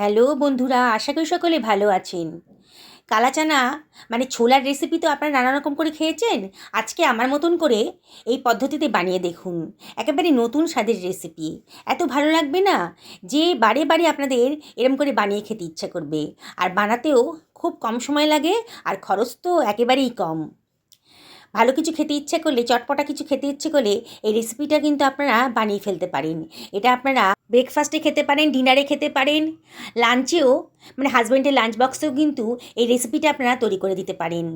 Hello বন্ধুরা, আশা করি সকলে ভালো আছেন। কালা চানা মানে ছোলার রেসিপি তো আপনারা নানা রকম করে খেয়েছেন, আজকে আমার মতন করে এই পদ্ধতিতে বানিয়ে দেখুন। একেবারে নতুন স্বাদের রেসিপি এত ভালো লাগবে না যে বারে বারে আপনাদের এরম করে বানিয়ে খেতে ইচ্ছা করবে। আর বানাতেও খুব কম সময় লাগে আর খরচ তো একেবারেই কম। ভালো কিছু খেতে ইচ্ছে করলে, চটপটা কিছু খেতে ইচ্ছে করলে এই রেসিপিটা কিন্তু আপনারা বানিয়ে ফেলতে পারেন। এটা আপনারা ব্রেকফাস্টে খেতে পারেন ডিনারে খেতে পারেন লাঞ্চেও মানে হাজব্যান্ডের লাঞ্চ বক্সেও কিন্তু এই রেসিপিটা আপনারা তৈরি করে দিতে পারেন।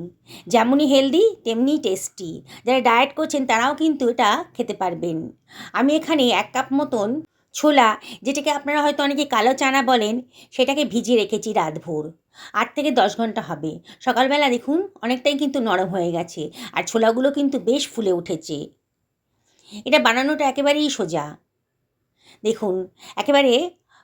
যেমনই হেলদি তেমনি টেস্টি যারা ডায়েট করছেন, তারাও কিন্তু এটা খেতে পারবেন। আমি এখানে এক কাপ মতন ছোলা, যেটাকে আপনারা হয়তো অনেকে কালো চানা বলেন, সেটাকে ভিজিয়ে রেখেছি রাতভর। আট থেকে দশ ঘণ্টা হবে। সকালবেলা দেখুন, অনেকটাই কিন্তু নরম হয়ে গেছে। আর ছোলাগুলো কিন্তু বেশ ফুলে উঠেছে। এটা বানানোটা একেবারেই সোজা। দেখুন, একেবারে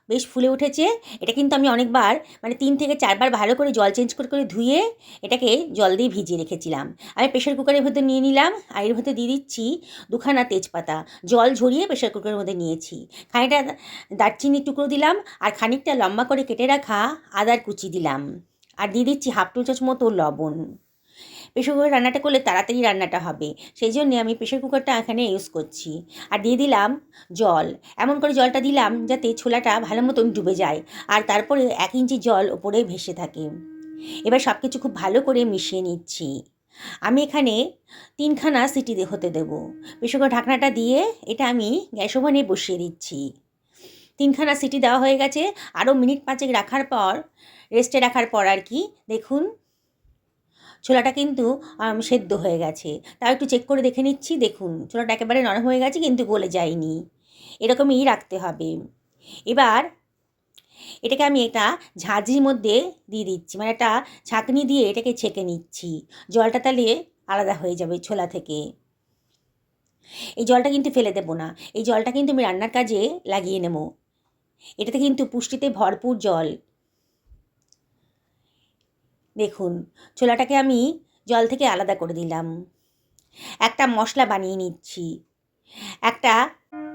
বেশ ফুলে উঠেছে। এটা কিন্তু আমি অনেকবার মানে তিন থেকে চারবার ভালো করে জল চেঞ্জ করে করে ধুয়ে এটাকে জল দিয়ে ভিজিয়ে রেখেছিলাম। আমি প্রেশার কুকারের ভেতর নিয়ে নিলাম, আর এর ভেতর দিয়ে দিচ্ছি দুখানা তেজপাতা। জল ঝরিয়ে প্রেশার কুকারের মধ্যে নিয়েছি। খানিকটা দারচিনির টুকরো দিলাম, আর খানিকটা লম্বা করে কেটে রাখা আদার কুচি দিলাম। আর দিয়ে দিচ্ছি হাফ টু চামচ মতো লবণ। প্রেশার কুকারে রান্নাটা করলে তাড়াতাড়ি রান্নাটা হবে। সেই জন্যে আমি প্রেশার কুকারটা এখানে ইউজ করছি। আর দিয়ে দিলাম জল। এমন করে জলটা দিলাম যাতে ছোলাটা ভালো মতন ডুবে যায়। আর তারপরে এক ইঞ্চি জল ওপরে ভেসে থাকে। এবার সব কিছু খুব ভালো করে মিশিয়ে নিচ্ছি। আমি এখানে তিনখানা সিটি হতে দেবো। প্রেশার ঢাকনাটা দিয়ে এটা আমি গ্যাস ওভেনে বসিয়ে দিচ্ছি। তিনখানা সিটি দেওয়া হয়ে গেছে। আরও মিনিট পাঁচেক রাখার পর রেস্টে রাখার পর আর কি, দেখুন ছোলাটা কিন্তু সেদ্ধ হয়ে গেছে। তাও একটু চেক করে দেখে নিচ্ছি, দেখুন। ছোলাটা একেবারে নরম হয়ে গেছে, কিন্তু গলে যায়নি। এরকমই রাখতে হবে। এবার, এটাকে আমি এটা ঝাঁঝরির মধ্যে দিয়ে দিচ্ছি। মানে একটা ছাঁকনি দিয়ে এটাকে ছেঁকে নিচ্ছি। জলটা তাহলে আলাদা হয়ে যাবে ছোলা থেকে। এই জলটা কিন্তু ফেলে দেবো না। এই জলটা কিন্তু আমি রান্নার কাজে লাগিয়ে নেব। এটাতে কিন্তু পুষ্টিতে ভরপুর জল। দেখুন, ছোলাটাকে আমি জল থেকে আলাদা করে দিলাম। একটা মশলা বানিয়ে নিচ্ছি। একটা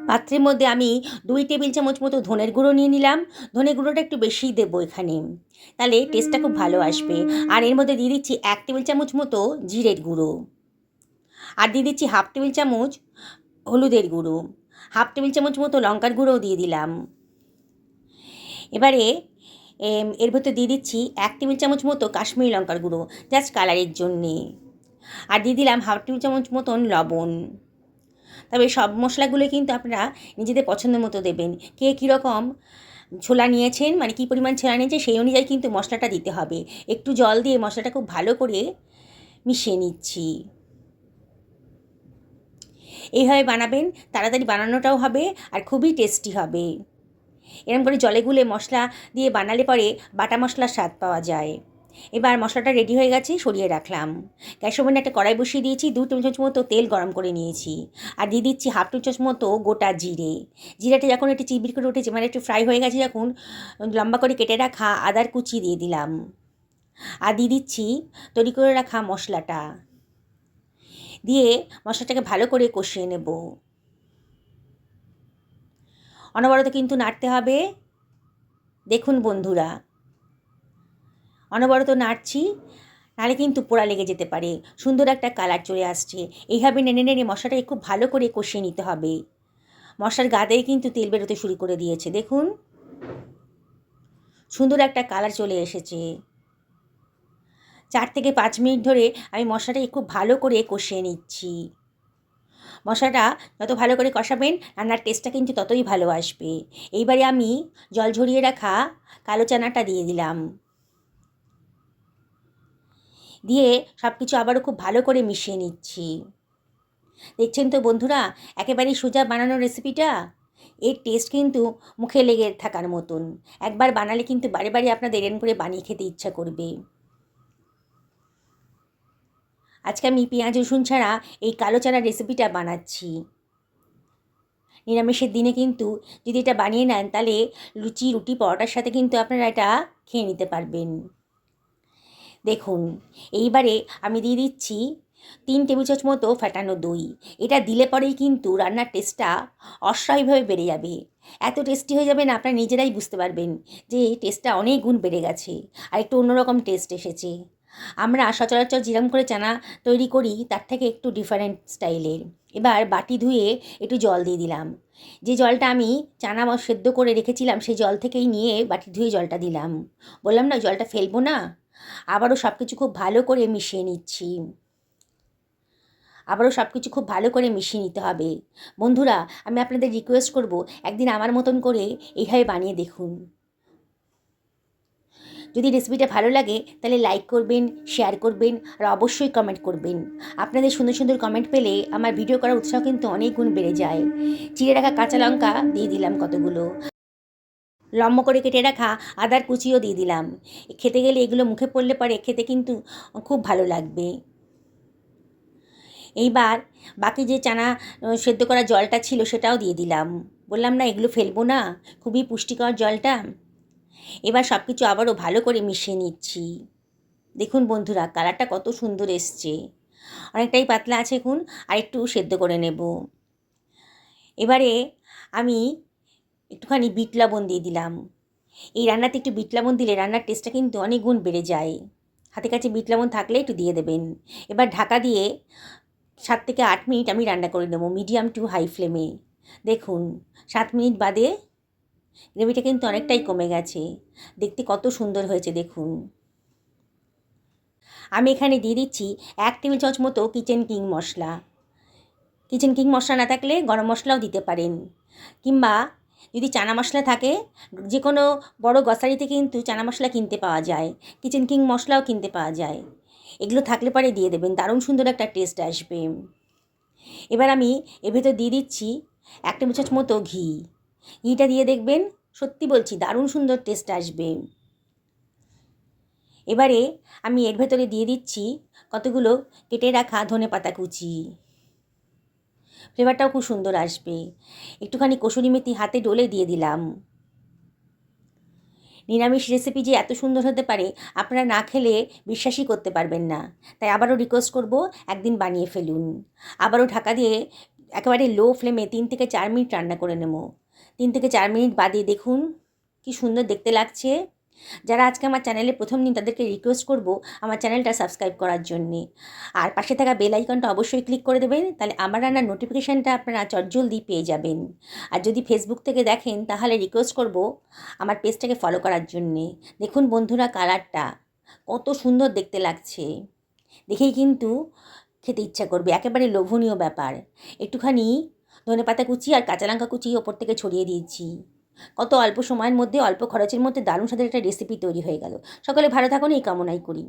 পাত্রের মধ্যে আমি দুই টেবিল চামচ মতো ধনের গুঁড়ো নিয়ে নিলাম। ধনের গুঁড়োটা একটু বেশিই দেবো এখানে। তাহলে টেস্টটা খুব ভালো আসবে। আর এর মধ্যে দিয়ে দিচ্ছি এক টেবিল চামচ মতো জিরের গুঁড়ো। আর দিয়ে দিচ্ছি হাফ টেবিল চামচ হলুদের গুঁড়ো। হাফ টেবিল চামচ মতো লঙ্কার গুঁড়োও দিয়ে দিলাম। এবারে এর ভেতর দিয়ে দিচ্ছি এক টেবিল চামচ মতো কাশ্মীরি লঙ্কার গুঁড়ো জাস্ট কালারের জন্যে। আর দিয়ে দিলাম হাফ টেবিল চামচ মতন লবণ। তবে সব মশলাগুলো কিন্তু আপনারা নিজেদের পছন্দ মতো দেবেন। কে কীরকম ছোলা নিয়েছেন মানে কী পরিমাণ ছোলা নিয়েছে সেই অনুযায়ী কিন্তু মশলাটা দিতে হবে। একটু জল দিয়ে মশলাটা খুব ভালো করে মিশিয়ে নিচ্ছি। এইভাবে বানাবেন, তাড়াতাড়ি বানানোটাও হবে আর খুবই টেস্টি হবে। এরকম করে জলে গুলে মশলা দিয়ে বানালে পরে বাটা মশলার স্বাদ পাওয়া যায়। এবার মশলাটা রেডি হয়ে গেছে, সরিয়ে রাখলাম। গ্যাস ওভেনে একটা কড়াই বসিয়ে দিয়েছি, দু চামচ মতো তেল গরম করে নিয়েছি। আর দিয়ে দিচ্ছি হাফ চামচ মতো গোটা জিরে। জিরাটা যখন একটু চিবির করে উঠেছে মানে একটু ফ্রাই হয়ে গেছে যখন, লম্বা করে কেটে রাখা আদার কুচি দিয়ে দিলাম। আর দিয়ে দিচ্ছি তৈরি করে রাখা মশলাটা। দিয়ে মশলাটাকে ভালো করে কষিয়ে নেব। অনবরত কিন্তু নাড়তে হবে। দেখুন বন্ধুরা, অনবরত নাড়ছি নাহলে কিন্তু পোড়া লেগে যেতে পারে। সুন্দর একটা কালার চলে আসছে। এইভাবে নেড়ে নেড়ে মশলাটাকে খুব ভালো করে কষিয়ে নিতে হবে। মশলার গাদেই কিন্তু তেল বেরোতে শুরু করে দিয়েছে। দেখুন, সুন্দর একটা কালার চলে এসেছে। চার থেকে পাঁচ মিনিট ধরে আমি মশলাটাকে খুব ভালো করে কষিয়ে নিচ্ছি। মশলাটা যত ভালো করে কষাবেন, রান্নার টেস্টটা কিন্তু ততই ভালো আসবে। এইবারে আমি জল ঝরিয়ে রাখা কালো চানাটা দিয়ে দিলাম। দিয়ে সব কিছু আবারও খুব ভালো করে মিশিয়ে নিচ্ছি। দেখছেন তো বন্ধুরা একেবারেই সোজা বানানোর রেসিপিটা এর টেস্ট কিন্তু মুখে লেগে থাকার মতন। একবার বানালে কিন্তু বারে বারে আপনাদের এরম করে বানিয়ে খেতে ইচ্ছা করবে। আজকে আমি পেঁয়াজ, রসুন ছাড়া এই কালো চানার রেসিপিটা বানাচ্ছি। নিরামিষের দিনে কিন্তু যদি এটা বানিয়ে নেন, তাহলে লুচি, রুটি, পরোটার সাথে কিন্তু আপনারা এটা খেয়ে নিতে পারবেন। দেখুন, এইবারে আমি দিয়ে দিচ্ছি তিন টেবিল চামচ মতো ফ্যাটানো দই। এটা দিলে পরেই কিন্তু রান্নার টেস্টটা অস্বাভাবিকভাবে বেড়ে যাবে। এত টেস্টি হয়ে যাবে না, আপনারা নিজেরাই বুঝতে পারবেন যে টেস্টটা অনেক গুণ বেড়ে গেছে, আর একটু অন্যরকম টেস্ট এসেছে। আমরা সচরাচর যেরকম করে চানা তৈরি করি, তার থেকে একটু ডিফারেন্ট স্টাইলের এবার বাটি ধুয়ে একটু জল দিয়ে দিলাম। যে জলটা আমি চানা সেদ্ধ করে রেখেছিলাম, সেই জল থেকেই নিয়ে বাটি ধুয়ে জলটা দিলাম। বললাম, না, জলটা ফেলব না। আবারও সব কিছু খুব ভালো করে মিশিয়ে নিচ্ছি। আবারও সব কিছু খুব ভালো করে মিশিয়ে নিতে হবে। বন্ধুরা, আমি আপনাদের রিকোয়েস্ট করব, একদিন আমার মতন করে এইভাবে বানিয়ে দেখুন। যদি রেসিপিটা ভালো লাগে, তাহলে লাইক করবেন শেয়ার করবেন, আর অবশ্যই কমেন্ট করবেন। আপনাদের সুন্দর সুন্দর কমেন্ট পেলে আমার ভিডিও করার উৎসাহ কিন্তু অনেক গুণ বেড়ে যায়। চিড়ে রাখা কাঁচা লঙ্কা দিয়ে দিলাম কতগুলো। লম্বা করে কেটে রাখা আদার কুচিও দিয়ে দিলাম। খেতে গেলে এগুলো মুখে পড়লে পরে খেতে কিন্তু খুব ভালো লাগবে। এইবার বাকি যে চানা সেদ্ধ করা জলটা ছিল সেটাও দিয়ে দিলাম। বললাম, না, এগুলো ফেলব না। খুবই পুষ্টিকর জলটা। এবার সব কিছু আবারও ভালো করে মিশিয়ে নিচ্ছি। দেখুন বন্ধুরা, কালারটা কত সুন্দর এসছে। অনেকটাই পাতলা আছে এখন, আর একটু সেদ্ধ করে নেব। এবারে আমি একটুখানি বিট লবণ দিয়ে দিলাম। এই রান্নাতে একটু বিট লবণ দিলে রান্নার টেস্টটা কিন্তু অনেক গুণ বেড়ে যায়। হাতে কাছে বিট লবণ থাকলে একটু দিয়ে দেবেন। এবার ঢাকা দিয়ে সাত থেকে আট মিনিট আমি রান্না করে নেব, মিডিয়াম টু হাই ফ্লেমে। দেখুন, সাত মিনিট বাদে গ্রেভিটা কিন্তু অনেকটাই কমে গেছে। দেখতে কত সুন্দর হয়েছে, দেখুন। আমি এখানে দিয়ে দিচ্ছি এক টেবিল চামচ মতো কিচেন কিং মশলা। কিচেন কিং মশলা না থাকলে গরম মশলাও দিতে পারেন। কিংবা যদি চানা মশলা থাকে যে কোনো বড় গ্রসারিতে কিন্তু চানা মশলা কিনতে পাওয়া যায়। কিচেন কিং মশলাও কিনতে পাওয়া যায়। এগুলো থাকলে পরে দিয়ে দেবেন, দারুণ সুন্দর একটা টেস্ট আসবে। এবার আমি এর ভেতর দিয়ে দিচ্ছি এক টেবিল মতো ঘি। ঘিটা দিয়ে দেখবেন, সত্যি বলছি, দারুণ সুন্দর টেস্ট আসবে। এবারে আমি এর ভেতরে দিয়ে দিচ্ছি কতগুলো কেটে রাখা ধনে পাতা কুচি। ফ্লেভারটাও খুব সুন্দর আসবে। একটুখানি কসুরি মেথি হাতে ডলে দিয়ে দিলাম। নিরামিষ রেসিপি যে এত সুন্দর হতে পারে, আপনারা না খেলে বিশ্বাসই করতে পারবেন না। তাই আবারও রিকোয়েস্ট করব, একদিন বানিয়ে ফেলুন। আবারও ঢাকা দিয়ে একেবারে লো ফ্লেমে তিন থেকে চার মিনিট রান্না করে নেব। তিন থেকে চার মিনিট বাদে দেখুন কি সুন্দর দেখতে লাগছে। যারা আজকে আমার চ্যানেলে প্রথম দিন তাদেরকে রিকোয়েস্ট করব আমার চ্যানেলটা সাবস্ক্রাইব করার জন্যে। আর পাশে থাকা বেল আইকনটা অবশ্যই ক্লিক করে দেবেন, তাহলে আমার রান্নার নোটিফিকেশানটা আপনারা চটজলদি পেয়ে যাবেন। আর যদি ফেসবুক থেকে দেখেন, তাহলে রিকোয়েস্ট করব আমার পেজটাকে ফলো করার জন্যে। দেখুন বন্ধুরা কালারটা কত সুন্দর দেখতে লাগছে। দেখেই কিন্তু খেতে ইচ্ছা করবে, একেবারে লোভনীয় ব্যাপার। একটুখানি ধনে পাতা কুচি আর কাঁচা লঙ্কা কুচি ওপর থেকে ছড়িয়ে দিয়েছি। কত অল্প সময়ের মধ্যে, অল্প খরচের মধ্যে দারুণ স্বাদের একটা রেসিপি তৈরি হয়ে গেল। সকলে ভালো থাকুন, এই কামনাই করি।